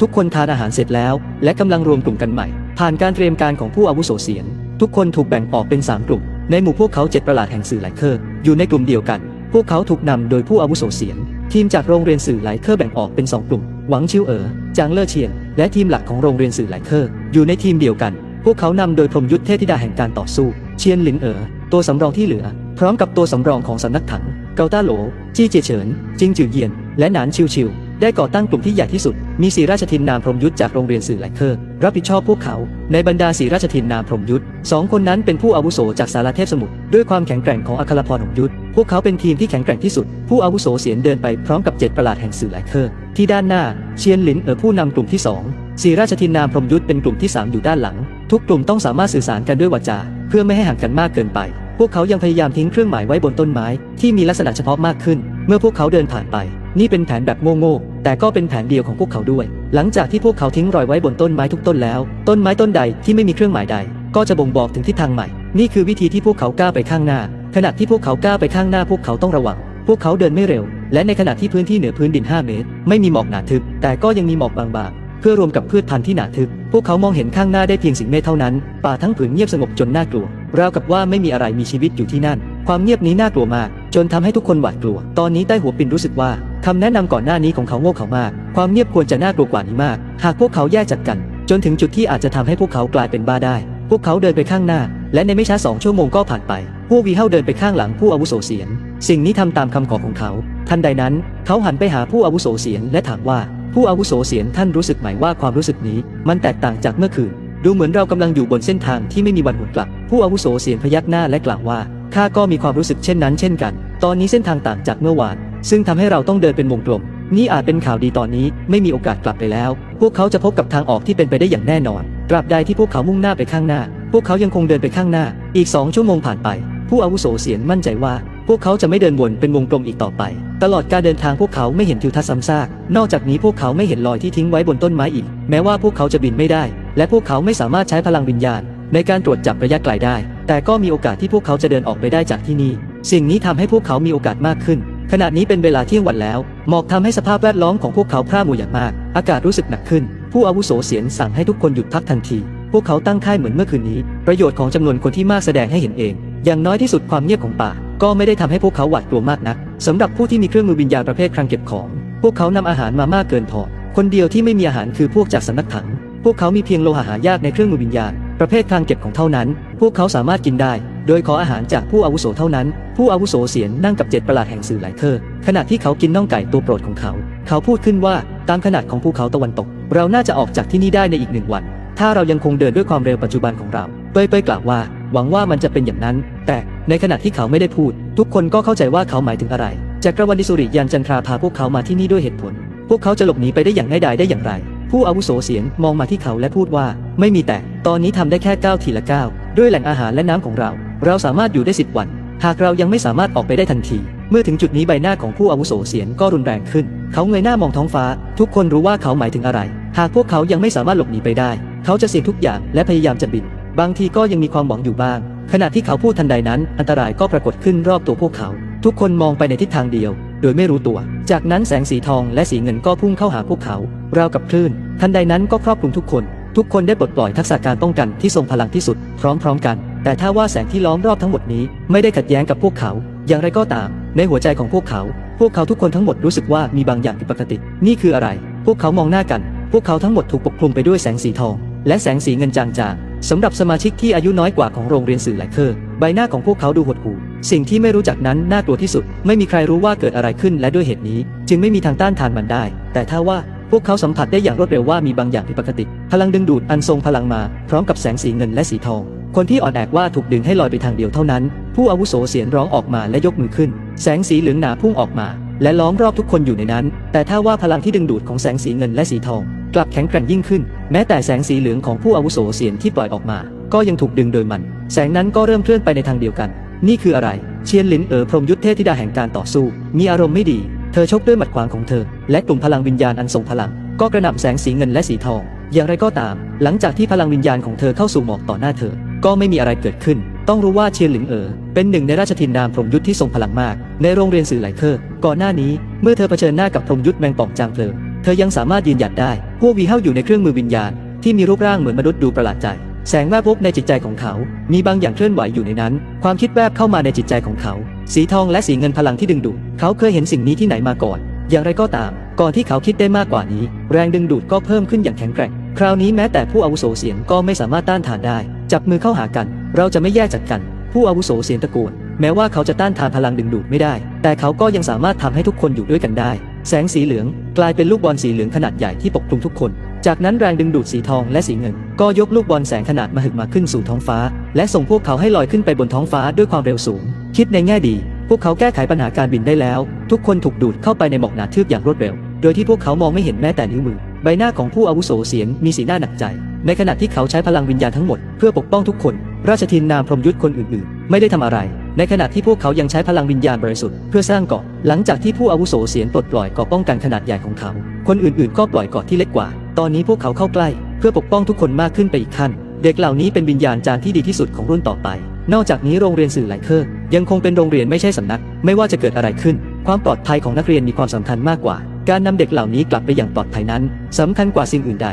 ทุกคนทานอาหารเสร็จแล้ว และกำลังรวมกลุ่มกันใหม่ ผ่านการเตรียมการของผู้อาวุโสเสียน ทุกคนถูกแบ่งออกเป็น 3 กลุ่ม ในหมู่พวกเขาเจ็ดประหลาดแห่งสื่อหลายเคอร์อยู่ในกลุ่มเดียวกัน พวกเขาถูกนำโดยผู้อาวุโสเสียน ทีมจากโรงเรียนสื่อหลายเคอร์แบ่งออกเป็น 2 กลุ่ม หวังชิวเอ๋อจางเล่อเชียน และทีมหลักของโรงเรียนสื่อหลายเคอร์อยู่ในทีมเดียวกัน พวกเขานำโดยพรมยุทธเทพธิดาแห่งการต่อสู้ เชียนหลินเอ๋อตัวสำรองที่เหลือ พร้อมกับตัวสำรองของสำนักถัง เกาต้าโหล จี้เจเฉิน จิงจือเยียน และหนานชิวชิว ได้ก่อตั้งกลุ่มที่ใหญ่ที่สุด มีสีราชทินนามพรหมยุทธจากโรงเรียนสื่อหลายเคอร์รับผิดชอบพวกเขา ในบรรดาสีราชทินนามพรหมยุทธสองคนนั้นเป็นผู้อาวุโสจากสารเทพสมุทรด้วยความแข็งแกร่งของอัครพรของยุทธพวกเขาเป็นทีมที่แข็งแกร่งที่สุด ผู้อาวุโสเสียนเดินไปพร้อมกับเจ็ดประหลาดแห่งสื่อหลายเคอร์ที่ด้านหน้าเชียนหลินเอ๋อผู้นำกลุ่มที่สองสีราชทินนามพรหมยุทธเป็นกลุ่มที่สามอยู่ด้านหลัง ทุกกลุ่มต้องสามารถสื่อสารกันด้วยวาจา เพื่อไม่ให้ห่างกันมากเกินไป พวกเขายังพยายามทิ้งเครื่องหมายไว้บนต้นไม้ที่มีลักษณะเฉพาะมากขึ้น เมื่อพวกเขาเดินผ่านไป นี่เป็นแผนแบบโง่ๆแต่ก็เป็นแผนเดียวของพวกเขาด้วย หลังจากที่พวกเขาทิ้งรอยไว้บนต้นไม้ทุกต้นแล้ว ต้นไม้ต้นใดที่ไม่มีเครื่องหมายใด ก็จะบ่งบอกถึงทิศทางใหม่ นี่คือวิธีที่พวกเขาก้าวไปข้างหน้า ขณะที่พวกเขาก้าวไปข้างหน้าพวกเขาต้องระวัง พวกเขาเดินไม่เร็ว และในขณะที่พื้นที่เหนือพื้นดิน 5 เมตร ไม่มีหมอกหนาทึบแต่ก็ยังมีหมอกบางๆ เพื่อรวมกับพืชพันธุ์ที่หนาทึบ พวกเขามองเห็นข้างหน้าได้เพียงสิ่งเมฆเท่านั้น ป่าทั้งผืนเงียบสงบจนน่ากลัว ราวกับว่าไม่มีอะไรมีชีวิตอยู่ที่นั่น ความเงียบนี้น่ากลัวมาก จนทำให้ทุกคนหวาดกลัว ตอนนี้ใต้หัวปินรู้สึกว่าคำแนะนำก่อนหน้านี้ของเขาโง่เขามาก ความเงียบควรจะน่ากลัวกว่านี้มาก หากพวกเขาแยกจากกัน จนถึงจุดที่อาจจะทำให้พวกเขากลายเป็นบ้าได้ พวกเขาเดินไปข้างหน้า และในไม่ช้าสองชั่วโมงก็ผ่านไป ผู้วีเฮาเดินไปข้างหลังผู้อาวุโสเสียนสิ่งนี้ทำตามคำขอของเขา ทันใดนั้น เขาหันไปหาผู้อาวุโสเสียนและถามว่า ผู้อาวุโสเสียนท่านรู้สึกไหมว่าความรู้สึกนี้ มันแตกต่างจากเมื่อคืน ดูเหมือนเรากำลังอยู่บนเส้นทางที่ไม่มีวันหวนกลับ ผู้อาวุโสเสียนพยักหน้าและกล่าวว่าข้าก็มีความรู้สึกเช่นนั้นเช่นกัน ตอนนี้เส้นทางต่างจากเมื่อวาน ซึ่งทำให้เราต้องเดินเป็นวงกลม นี่อาจเป็นข่าวดีตอนนี้ไม่มีโอกาสกลับไปแล้ว พวกเขาจะพบกับทางออกที่เป็นไปได้อย่างแน่นอน ตราบใดที่พวกเขามุ่งหน้าไปข้างหน้า พวกเขายังคงเดินไปข้างหน้า อีกสองชั่วโมงผ่านไป ผู้อาวุโสเสียนมั่นใจว่า พวกเขาจะไม่เดินวนเป็นวงกลมอีกต่อไป ตลอดการเดินทางพวกเขาไม่เห็นทิวทัศน์ซ้ำซาก นอกจากนี้พวกเขาไม่เห็นรอยที่ทิ้งไว้บนต้นไม้อีก แม้ว่าพวกเขาจะบินไม่ได้ และพวกเขาไม่สามารถใช้พลังวิญญาณ ในการตรวจจับระยะไกลได้ แต่ก็มีโอกาสที่พวกเขาจะเดินออกไปได้จากที่นี่ สิ่งนี้ทำให้พวกเขามีโอกาสมากขึ้น ขณะนี้เป็นเวลาเที่ยงวันแล้ว หมอกทำให้สภาพแวดล้อมของพวกเขาพร่ามัวอย่างมาก อากาศรู้สึกหนักขึ้น ผู้อาวุโสเสียนสั่งให้ทุกคนหยุดพักทันทีพวกเขาตั้งค่ายเหมือนเมื่อคืนนี้ ประโยชน์ของจำนวนคนที่มากแสดงให้เห็นเอง อย่างน้อยที่สุดความเงียบของป่า ก็ไม่ได้ทำให้พวกเขาหวาดกลัวมากนักสำหรับผู้ที่มีเครื่องมือวิญญาณประเภทคลังเก็บของ พวกเขานำอาหารมามากเกินพอ คนเดียวที่ไม่มีอาหารคือพวกจากสำนักถัง พวกเขามีเพียงโลหะหายากในเครื่องมือวิญญาณ ประเภทคลังเก็บของเท่านั้น พวกเขาสามารถกินได้ โดยขออาหารจากผู้อาวุโสเท่านั้น ผู้อาวุโสเสียนนั่งกับเจ็ดประหลาดแห่งสื่อหลายเคอขณะที่เขากินน่องไก่ตัวโปรดของเขา เขาพูดขึ้นว่าตามขนาดของภูเขาตะวันตก เราน่าจะออกจากที่นี่ได้ในอีกหนึ่งวัน ถ้าเรายังคงเดินด้วยความเร็วปัจจุบันของเรา เปยเปยกล่าวว่า หวังว่ามันจะเป็นอย่างนั้น แต่ในขณะที่เขาไม่ได้พูด ทุกคนก็เข้าใจว่าเขาหมายถึงอะไรจักรวรรดิสุริยันจันทราพาพวกเขามาที่นี่ด้วยเหตุผล พวกเขาจะหลบหนีไปได้อย่างง่ายดายได้อย่างไร ผู้อาวุโสเสียงมองมาที่เขาและพูดว่า ไม่มีแต่ ตอนนี้ทำได้แค่ก้าวทีละก้าวด้วยแหล่งอาหารและน้ำของเรา เราสามารถอยู่ได้สิบวัน หากเรายังไม่สามารถออกไปได้ทันที เมื่อถึงจุดนี้ใบหน้าของผู้อาวุโสเสียงก็รุนแรงขึ้น เขาเงยหน้ามองท้องฟ้า ทุกคนรู้ว่าเขาหมายถึงอะไร หากพวกเขายังไม่สามารถหลบหนีไปได้ เขาจะเสี่ยงทุกอย่างและพยายามจะบิน บางทีก็ยังมีความหวังอยู่บ้าง ขณะที่เขาพูดทันใดนั้น อันตรายก็ปรากฏขึ้นรอบตัวพวกเขา ทุกคนมองไปในทิศทางเดียว โดยไม่รู้ตัว จากนั้นแสงสีทองและสีเงินก็พุ่งเข้าหาพวกเขา ราวกับคลื่น ทันใดนั้นก็ครอบคลุมทุกคน ทุกคนได้ปลดปล่อยทักษะการป้องกันที่ทรงพลังที่สุด พร้อมๆกัน แต่ถ้าว่าแสงที่ล้อมรอบทั้งหมดนี้ไม่ได้ขัดแย้งกับพวกเขา อย่างไรก็ตาม ในหัวใจของพวกเขา พวกเขาทุกคนทั้งหมดรู้สึกว่ามีบางอย่างผิดปกติ นี่คืออะไร พวกเขามองหน้ากัน พวกเขาทั้งหมดถูกปกคลุมไปด้วยแสงสีทอง และแสงสีเงินจางๆ สำหรับสมาชิกที่อายุน้อยกว่าของโรงเรียนสื่อหลายเคอร์ใบหน้าของพวกเขาดูหดหู่สิ่งที่ไม่รู้จักนั้นน่ากลัวที่สุด ไม่มีใครรู้ว่าเกิดอะไรขึ้นและด้วยเหตุนี้ จึงไม่มีทางต้านทานมันได้ แต่ถ้าว่าพวกเขาสัมผัสได้อย่างรวดเร็วว่ามีบางอย่างผิดปกติ พลังดึงดูดอันทรงพลังมา พร้อมกับแสงสีเงินและสีทอง คนที่อ่อนแอว่าถูกดึงให้ลอยไปทางเดียวเท่านั้น ผู้อาวุโสเสียงร้องออกมาและยกมือขึ้น แสงสีเหลืองหนาพุ่งออกมา และล้อมรอบทุกคนอยู่ในนั้น แต่ถ้าว่าพลังที่ดึงดูดของแสงสีเงินและสีทอง กลับแข็งแกร่งยิ่งขึ้น แม้แต่แสงสีเหลืองของผู้อาวุโสเสียงที่ปล่อยออกมา ก็ยังถูกดึงโดยมัน แสงนั้นก็เริ่มเคลื่อนไปในทางเดียวกัน นี่คืออะไร เชียนหลินเอ๋อพรหมยุทธเทพธิดาแห่งการต่อสู้ มีอารมณ์ไม่ดี เธอชกด้วยหมัดขวางของเธอ และกลุ่มพลังวิญญาณอันทรงพลัง ก็กระหน่ำแสงสีเงินและสีทอง อย่างไรก็ตาม หลังจากที่พลังวิญญาณของเธอเข้าสู่หมอกต่อหน้าเธอ ก็ไม่มีอะไรเกิดขึ้น ต้องรู้ว่าเชียนหลิงเอ๋อเป็นหนึ่งในราชทินนามพรหมยุทธที่ทรงพลังมาก ในโรงเรียนสื่อหลายเคอร์ก่อนหน้านี้ เมื่อเธอเผชิญหน้ากับพรมยุทธแมงป่องจางเพลิง ธอยังสามารถยืนหยัดได้พวกวีเฮาอยู่ในเครื่องมือวิญญาณ ที่มีรูปร่างเหมือนมนุษย์ดูประหลาดใจ แสงแวบวบในจิตใจของเขา มีบางอย่างเคลื่อนไหวอยู่ในนั้น ความคิดแวบเข้ามาในจิตใจของเขา สีทองและสีเงินพลังที่ดึงดูดเขาเคยเห็นสิ่งนี้ที่ไหนมาก่อน อย่างไรก็ตาม ก่อนที่เขาคิดได้มากกว่านี้ แรงดึงดูดก็เพิ่มขึ้นอย่างแข็งแกร่ง คราวนี้แม้แต่ผู้อาวุโสเสียงก็ไม่สามารถต้านทานได้ จับมือเข้าหากัน เราจะไม่แยกจากกัน ผู้อาวุโสเสียงตะโกนแม้ว่าเขาจะต้านทานพลังดึงดูดไม่ได้ แต่เขาก็ยังสามารถทำให้ทุกคนอยู่ด้วยกันได้ แสงสีเหลือง กลายเป็นลูกบอลสีเหลืองขนาดใหญ่ที่ปกคลุมทุกคน จากนั้นแรงดึงดูดสีทองและสีเงิน ก็ยกลูกบอลแสงขนาดมหึมาขึ้นสู่ท้องฟ้า และส่งพวกเขาให้ลอยขึ้นไปบนท้องฟ้าด้วยความเร็วสูง คิดในแง่ดี พวกเขาแก้ไขปัญหาการบินได้แล้ว ทุกคนถูกดูดเข้าไปในหมอกหนาทึบอย่างรวดเร็ว โดยที่พวกเขามองไม่เห็นแม้แต่นิ้วมือ ใบหน้าของผู้อาวุโสเสียงมีสีหน้าหนักใจ ในขณะที่เขาใช้พลังวิญญาณทั้งหมดเพื่อปกป้องทุกคน ราชทินนามพรมยุทธคนอื่นๆ ไม่ได้ทำอะไร ในขณะที่พวกเขายังใช้พลังวิญญาณบริสุทธิ์เพื่อสร้างเกาะ หลังจากที่ผู้อาวุโสเสียงปลดปล่อยเกาะป้องกันขนาดใหญ่ของเขา คนอื่นๆ ก็ปล่อยเกาะที่เล็กกว่า ตอนนี้พวกเขาเข้าใกล้ เพื่อปกป้องทุกคนมากขึ้นไปอีกขั้น เด็กเหล่านี้เป็นวิญญาณจารที่ดีที่สุดของรุ่นต่อไป นอกจากนี้โรงเรียนสื่อหลายเคอร์ยังคงเป็นโรงเรียนไม่ใช่สำนัก ไม่ว่าจะเกิดอะไรขึ้น ความปลอดภัยของนักเรียนมีความสำคัญมากกว่า การนำเด็กเหล่านี้กลับไปอย่างปลอดภัยนั้นสำคัญกว่าสิ่งอื่นใด